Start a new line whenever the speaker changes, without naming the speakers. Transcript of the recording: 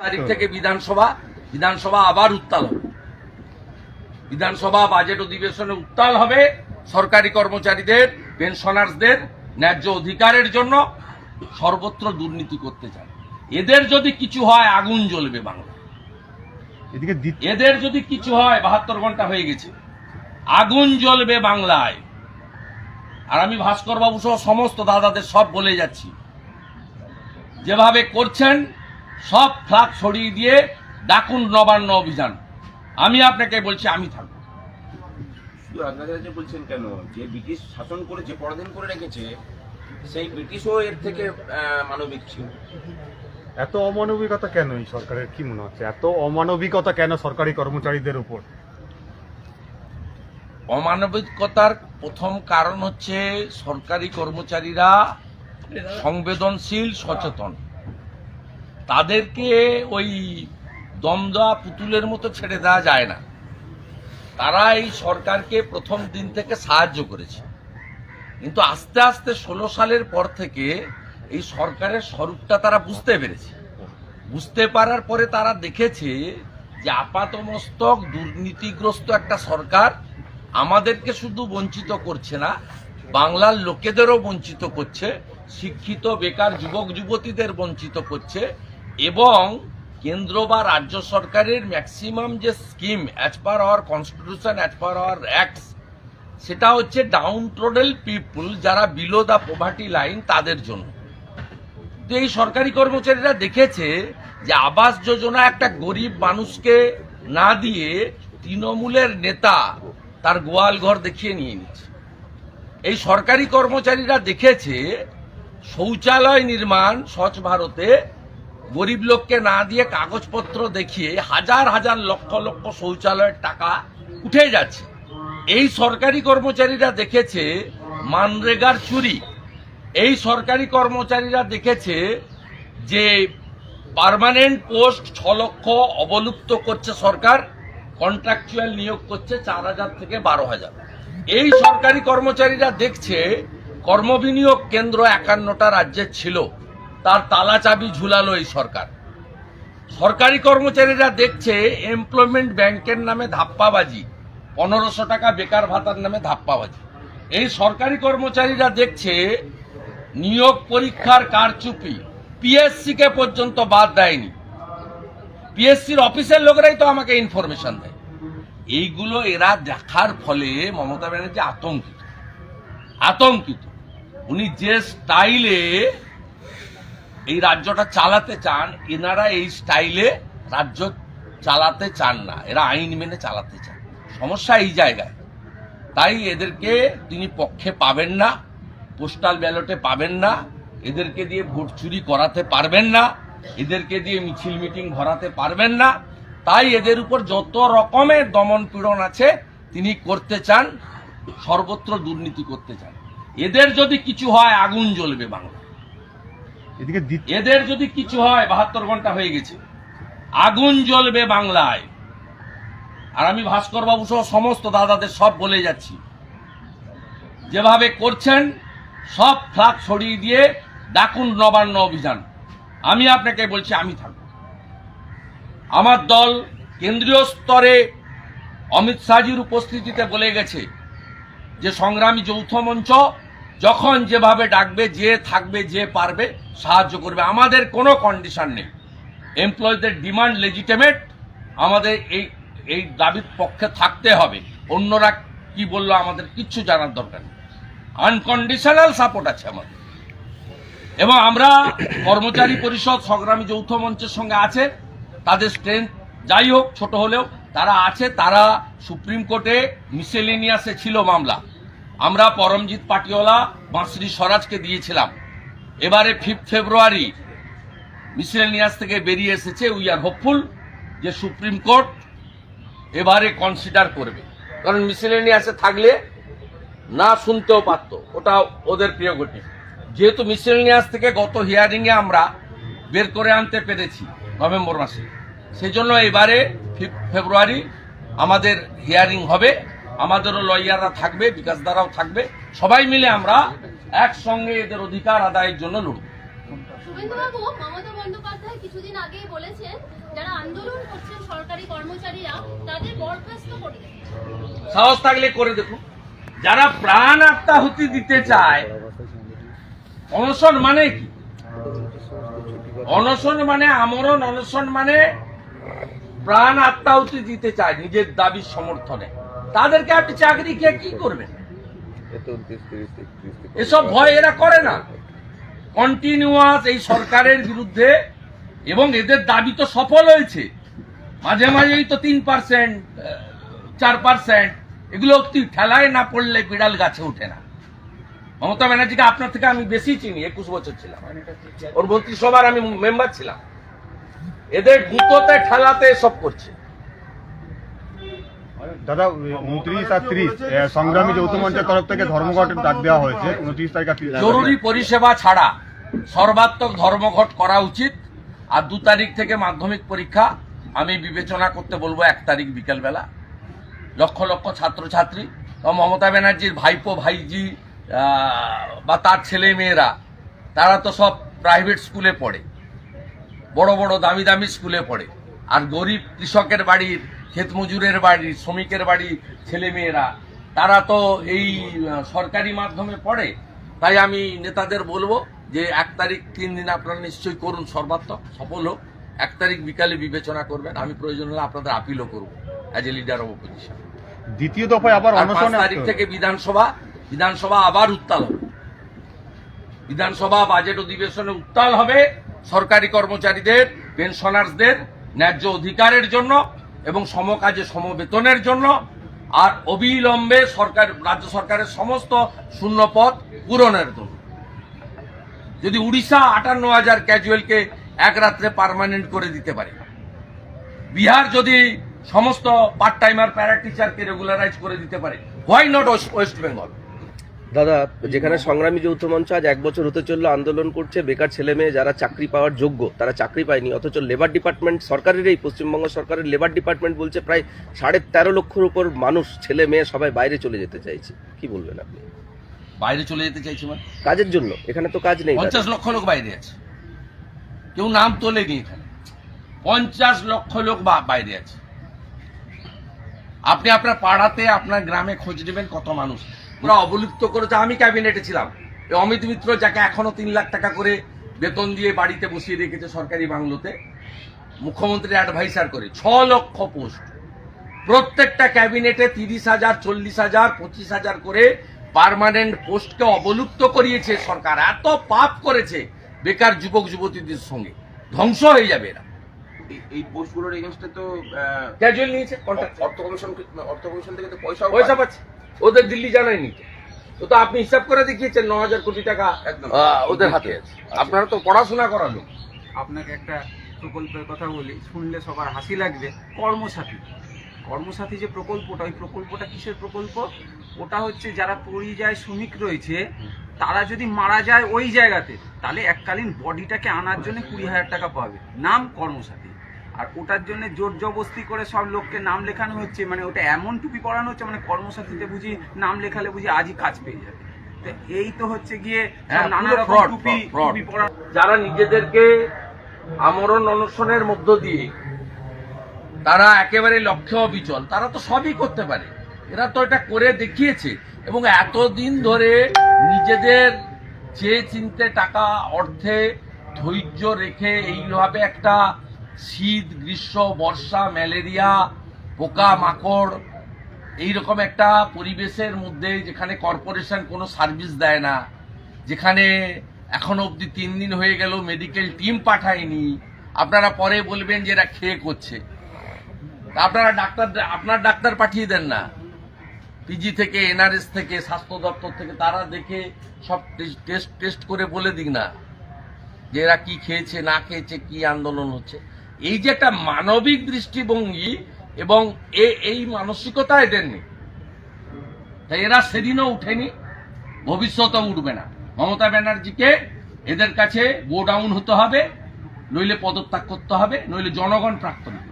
তারিখ থেকে বিধানসভা বিধানসভা আবার উত্তাল হবে বিধানসভা বাজেট অধিবেশনে উত্তাল হবে সরকারি কর্মচারীদের পেনশনার্সদের ন্যায্য অধিকারের জন্য সর্বত্র দুর্নীতি করতে চান এদের যদি কিছু হয় আগুন জ্বলবে বাংলা
এদিকে
এদের যদি কিছু হয় বাহাত্তর ঘণ্টা হয়ে গেছে। আগুন জ্বলবে বাংলায়। আর আমি ভাস্কর বাবু সহ সমস্ত দাদাদের সব বলে যাচ্ছি। যেভাবে করছেন সব ফ্লাগ সরিয়ে দিয়ে ডাকুন নবান্ন অভিযান। আমি আপনাকে বলছি আমি থাকব।
বলছেন কেন? যে ব্রিটিশ শাসন করেছে পরাধীন করে রেখেছে সেই ব্রিটিশও এর থেকে মানবিক ছিল।
এত অমানবিকতা কেন এই সরকারের? কি মনে হচ্ছে? এত অমানবিকতা কেন সরকারি কর্মচারীদের উপর?
অমানবিকতার প্রথম কারণ হচ্ছে সরকারি কর্মচারীরা সংবেদনশীল সচেতন। তাদেরকে ওই দমদা পুতুলের মতো ছেড়ে দেওয়া যায় না। তারা এই সরকারকে প্রথম দিন থেকে সাহায্য করেছে। কিন্তু আস্তে আস্তে ষোলো সালের পর থেকে এই সরকারের স্বরূপটা তারা বুঝতে পেরেছে। বুঝতে পারার পরে তারা দেখেছে যে আপাতমস্তক দুর্নীতিগ্রস্ত একটা সরকার আমাদেরকে শুধু বঞ্চিত করছে না, বাংলার লোকেদেরও বঞ্চিত করছে, শিক্ষিত, বেকার, যুবক, যুবতীদের বঞ্চিত করছে এবং কেন্দ্র বা রাজ্য সরকারের ম্যাক্সিমাম যে scheme as per our constitution as per our acts সেটা হচ্ছে ডাউন ট্রোডেল পিপুল যারা বিলো দ্য পোভার্টি লাইন তাদের জন্য। তো এই সরকারি কর্মচারীরা দেখেছে যে আবাস যোজনা একটা গরিব মানুষকে না দিয়ে তৃণমূলের নেতা তার গোয়াল ঘর দেখিয়ে নিয়ে নিচ্ছে এই সরকারি কর্মচারীরা দেখেছে শৌচালয় নির্মাণ স্বচ্ছ ভারতে গরিব লোককে না দিয়ে কাগজপত্র দেখিয়ে হাজার হাজার লক্ষ লক্ষ শৌচালয়ের টাকা উঠে যাচ্ছে। এই সরকারি কর্মচারীরা দেখেছে মানরেগার চুরি। এই সরকারি কর্মচারীরা দেখেছে যে পার্মানেন্ট পোস্ট ছ লক্ষ অবলুপ্ত করছে সরকার, কন্ট্রাকচুয়াল নিয়োগ করছে চার হাজার থেকে বারো হাজার। এই সরকারি কর্মচারীরা দেখছে কর্মবিনিয়োগ কেন্দ্র একান্নটা রাজ্যে ছিল। তার তালা চাবি ঝুলালো এই সরকার। সরকারি কর্মচারীরা দেখছে এমপ্লয়মেন্ট ব্যাংকের নামে ধাপ্পাবাজি, পনেরোশো টাকা বেকার ভাতার নামে ধাপ্পাবাজি। এই সরকারি কর্মচারীরা দেখছে নিয়োগ পরীক্ষার কারচুপি পিএসসি কে পর্যন্ত বাদ দেয়নি। পিএসসির অফিসের লোকেরাই তো আমাকে ইনফরমেশন দেয়। এইগুলো এরা দেখার ফলে মমতা ব্যানার্জি আতঙ্কিত। আতঙ্কিত। উনি যে স্টাইলে এই রাজ্যটা চালাতে চান, এনারা এই স্টাইলে রাজ্য চালাতে চান না। এরা আইন মেনে চালাতে চান। সমস্যা এই জায়গায়। তাই এদেরকে তিনি পক্ষে পাবেন না, পোস্টাল ব্যালটে পাবেন না, এদেরকে দিয়ে ভোট চুরি করাতে পারবেন না, এদেরকে দিয়ে মিছিল মিটিং ভরাতে পারবেন না। তাই এদের উপর যত রকমের দমন পীড়ন আছে, তিনি করতে চান, সর্বত্র দুর্নীতি করতে চান। এদের যদি কিছু হয়, আগুন জ্বলবে বাংলা
এদিকে
এদের যদি কিছু হয়, বাহাত্তর ঘণ্টা হয়ে গেছে। আগুন জ্বলবে বাংলায়। আর আমি ভাস্কর বাবু সহ সমস্ত দাদাদের সব বলে যাচ্ছি। যেভাবে করছেন, সব ফ্লাগ সরিয়ে দিয়ে ডাকুন নবান্ন অভিযান। আমি আপনাকে বলছি, আমি থাকব। আমার দল কেন্দ্রীয় স্তরে অমিত শাহজির উপস্থিতিতে বলে গেছে যে সংগ্রামী যৌথ মঞ্চ যখন যেভাবে ডাকবে, যে থাকবে, যে পারবে, সাহায্য করবে। আমাদের কোনো কন্ডিশন নেই। এমপ্লয়ীদের ডিমান্ড লেজিটেমেট আমাদের এই এই দাবির পক্ষে থাকতে হবে। অন্যরা কি বলল আমাদের কিচ্ছু জানার দরকার নেই। আনকন্ডিশনাল সাপোর্ট আছে আমাদের। এবং আমরা কর্মচারী পরিষদ, সংগ্রামী যৌথ মঞ্চের সঙ্গে আছে। তাদের স্ট্রেংথ যাই হোক, ছোট হলেও তারা আছে। তারা সুপ্রিম কোর্টে মিসেলিনিয়াসে ছিল মামলা। আমরা পরমজিৎ পাটিওয়ালা, বাঁশরি স্বরাজকে দিয়েছিলাম। এবারে ফিফথ ফেব্রুয়ারি মিসেলিনিয়াস থেকে বেরিয়ে এসেছে উই আর হোপফুল যে সুপ্রিম কোর্ট এবারে কনসিডার করবে। কারণ মিসেলিনিয়াসে থাকলে না শুনতেও পারতো, ওটা ওদের প্রিয় গতি যেহেতু মিসেলিনিয়াস থেকে গত হিয়ারিংয়ে আমরা বের করে আনতে পেরেছি নভেম্বর মাসে। সেই জন্য এবারে ফিফথ ফেব্রুয়ারি আমাদের হিয়ারিং হবে। আমাদেরও লয়াররা থাকবে বিকাশ দ্বারাও থাকবে। সবাই মিলে আমরা একসঙ্গে এদের অধিকার আদায়ের জন্য লড়ব।
মমতা বন্দ্যোপাধ্যায় কিছুদিন আগেই বলেছেন যারা আন্দোলন করছেন সরকারি কর্মচারীরা তাদের বরখাস্ত করে
সাহস থাকলে করে দেখুন। যারা প্রাণ আত্মাহুতি দিতে চায় অনশন মানে কি? অনশন মানে আমরণ অনশন মানে প্রাণ আত্মাহুতি দিতে চায় নিজের দাবির সমর্থনে। তাদেরকে আপনি চাকরি কে কি করবেন? এসব ভয় এরা করে না। কন্টিনিউয়াস এই সরকারের বিরুদ্ধে এবং এদের দাবি তো সফল হয়েছে। মাঝে মাঝেই তো তিন পার্সেন্ট চার পার্সেন্ট এগুলো অতি ঠেলায় না পড়লে বিড়াল গাছে ওঠে না। মমতা ব্যানার্জিকে আপনার থেকে আমি বেশি চিনি একুশ বছর ছিলাম। ওর মন্ত্রিসভার আমি মেম্বার ছিলাম। এদের গুঁতোতে ঠেলাতে সব করছে।
দাদা উনত্রিশ আর ত্রিশ সংগ্রামী যৌথ মঞ্চের তরফ থেকে ডাক দেওয়া হয়েছে। উনত্রিশ তারিখ আর 30 তারিখ।
জরুরি পরিষেবা ছাড়া সর্বাত্মক ধর্মঘট করা উচিত। আর দু তারিখ থেকে মাধ্যমিক পরীক্ষা, আমি বিবেচনা করতে বলব এক তারিখ বিকেলবেলা। লক্ষ লক্ষ ছাত্রছাত্রী মমতা ব্যানার্জির ভাইপো, ভাইজি বা তার ছেলে মেয়েরা, তারা তো সব প্রাইভেট স্কুলে পড়ে। বড় বড় দামি দামি স্কুলে পড়ে। আর গরিব কৃষকের বাড়ির ক্ষেত মজুরের বাড়ির শ্রমিকের বাড়ির ছেলে মেয়েরা তারা তো এই সরকারি মাধ্যমে পড়ে। তাই আমি নেতাদের বলব যে এক তারিখ তিন দিন আপনারা নিশ্চয়ই করুন সর্বাত্মক সফল হোক। এক তারিখ বিকালে বিবেচনা করবেন। আমি প্রয়োজন হলে আপনাদের আপিলও করব as a leader of opposition
দ্বিতীয় দফায় আবার
পাঁচ তারিখ থেকে বিধানসভা বিধানসভা আবার উত্তাল হবে। বিধানসভা বাজেট অধিবেশনে উত্তাল হবে সরকারি কর্মচারীদের পেনশনার্সদের ন্যায্য অধিকারের জন্য। এবং সমকাজে সমবেতনের জন্য আর অবিলম্বে সরকার, রাজ্য সরকারের সমস্ত শূন্য পদ পূরণের জন্য। যদি উড়িষ্যা আটান্ন হাজার ক্যাজুয়ালকে এক রাত্রে পার্মানেন্ট করে দিতে পারে, বিহার যদি সমস্ত পার্ট টাইমার প্যারা টিচারকে রেগুলারাইজ করে দিতে পারে হোয়াই নট ওয়েস্ট বেঙ্গল
দাদা যেখানে সংগ্রামী যৌথ মঞ্চ আজ এক বছর হতে চলল আন্দোলন করছে বেকার ছেলে মেয়ে যারা চাকরি পাওয়ার যোগ্য তারা চাকরি পায়নি অথচ লেবার ডিপার্টমেন্ট সরকারের এই পশ্চিমবঙ্গ সরকারের লেবার ডিপার্টমেন্ট বলছে প্রায় সাড়ে তেরো লক্ষর উপর মানুষ ছেলে মেয়ে সবাই বাইরে চলে যেতে চাইছে। কি বলবেন আপনি?
বাইরে চলে যেতে চাইছে মানে?
কাজের জন্য এখানে তো কাজ নেই
পঞ্চাশ লক্ষ লোক বাইরে আছে। কেউ নাম তোলেনি এখানে। পঞ্চাশ লক্ষ লোক বাইরে আছে। আপনি আপনার পাড়াতে আপনার গ্রামে খোঁজ নেবেন কত মানুষ। ওরা অবলুপ্ত করেছে আমি ক্যাবিনেটে ছিলাম। অমিত মিত্র যাকে এখনও তিন লাখ টাকা করে বেতন দিয়ে বাড়িতে বসিয়ে রেখেছে সরকারি বাংলোতে মুখ্যমন্ত্রী অ্যাডভাইসার করে ছ লক্ষ পোস্ট। প্রত্যেকটা ক্যাবিনেটে তিরিশ হাজার চল্লিশ হাজার পঁচিশ হাজার করে পার্মানেন্ট পোস্টকে অবলুপ্ত করিয়েছে সরকার। এত পাপ করেছে বেকার যুবক যুবতীদের সঙ্গে। ধ্বংস হয়ে যাবে এরা।
এই- পোস্টগুলোর এগেনস্টে তো
নিয়েছে কন্ট্রাক্ট
অর্থ কমিশন অর্থ কমিশন থেকে তো পয়সাও
পয়সা পাচ্ছে। ওদের দিল্লি জানায়নি। তো। তো তো আপনি হিসাব করে দেখিয়েছেন ন হাজার কোটি টাকা ওদের হাতে। আছে। আপনারা তো পড়াশোনা করালো
আপনাকে একটা প্রকল্পের কথা বলি শুনলে সবার হাসি লাগবে কর্মসাথী। কর্মসাথী যে প্রকল্পটা ওই প্রকল্পটা কিসের প্রকল্প? ওটা হচ্ছে যারা পরিযায় শ্রমিক রয়েছে তারা যদি মারা যায় ওই জায়গাতে তাহলে এককালীন বডিটাকে আনার জন্য কুড়ি হাজার টাকা পাবে। নাম কর্মসাথী। আর ওটার জন্য জোর জবস্তি করে সব লোককে নাম লেখানো হচ্ছে মানে ওটা এমন টুপি পড়ানো হচ্ছে মানে কর্মসাথীতে বুঝি নাম লেখালে বুঝি আজই কাজ পেয়ে যাবে। তো এই তো হচ্ছে গিয়ে
হ্যাঁ,
নানা রকম টুপি টুপি
যারা নিজেদেরকে আমরণ অনশনের মধ্য দিয়ে তারা একেবারে লক্ষ্য অবিচল তারা তো সবই করতে পারে। এরা তো এটা করে দেখিয়েছে এবং এতদিন ধরে নিজেদের চেয়ে চিনতে টাকা অর্থে ধৈর্য রেখে এইভাবে একটা শীত, গ্রীষ্ম, বর্ষা, ম্যালেরিয়া, পোকা, মাকড়, এইরকম একটা পরিবেশের মধ্যে যেখানে কর্পোরেশন কোনো সার্ভিস দেয় না, যেখানে এখনও অবধি তিন দিন হয়ে গেল, মেডিকেল টিম পাঠায়নি, আপনারা পরে বলবেন যে এরা খেয়ে করছে। আপনারা ডাক্তার, আপনার ডাক্তার পাঠিয়ে দেন না। পিজি থেকে এনআরএস থেকে, স্বাস্থ্য দপ্তর থেকে, তারা দেখে সব টেস্ট টেস্ট করে বলে দিক না, যে এরা কি খেয়েছে, না খেয়েছে, কি আন্দোলন হচ্ছে। এই যে একটা মানবিক দৃষ্টিভঙ্গি এবং এ- এই মানসিকতা এদের নেই তাই এরা সেদিনও উঠেনি, ভবিষ্যতেও উঠবে না। মমতা ব্যানার্জিকে এদের কাছে গো ডাউন হতে হবে, নইলে পদত্যাগ করতে হবে, নইলে জনগণ প্রার্থনা।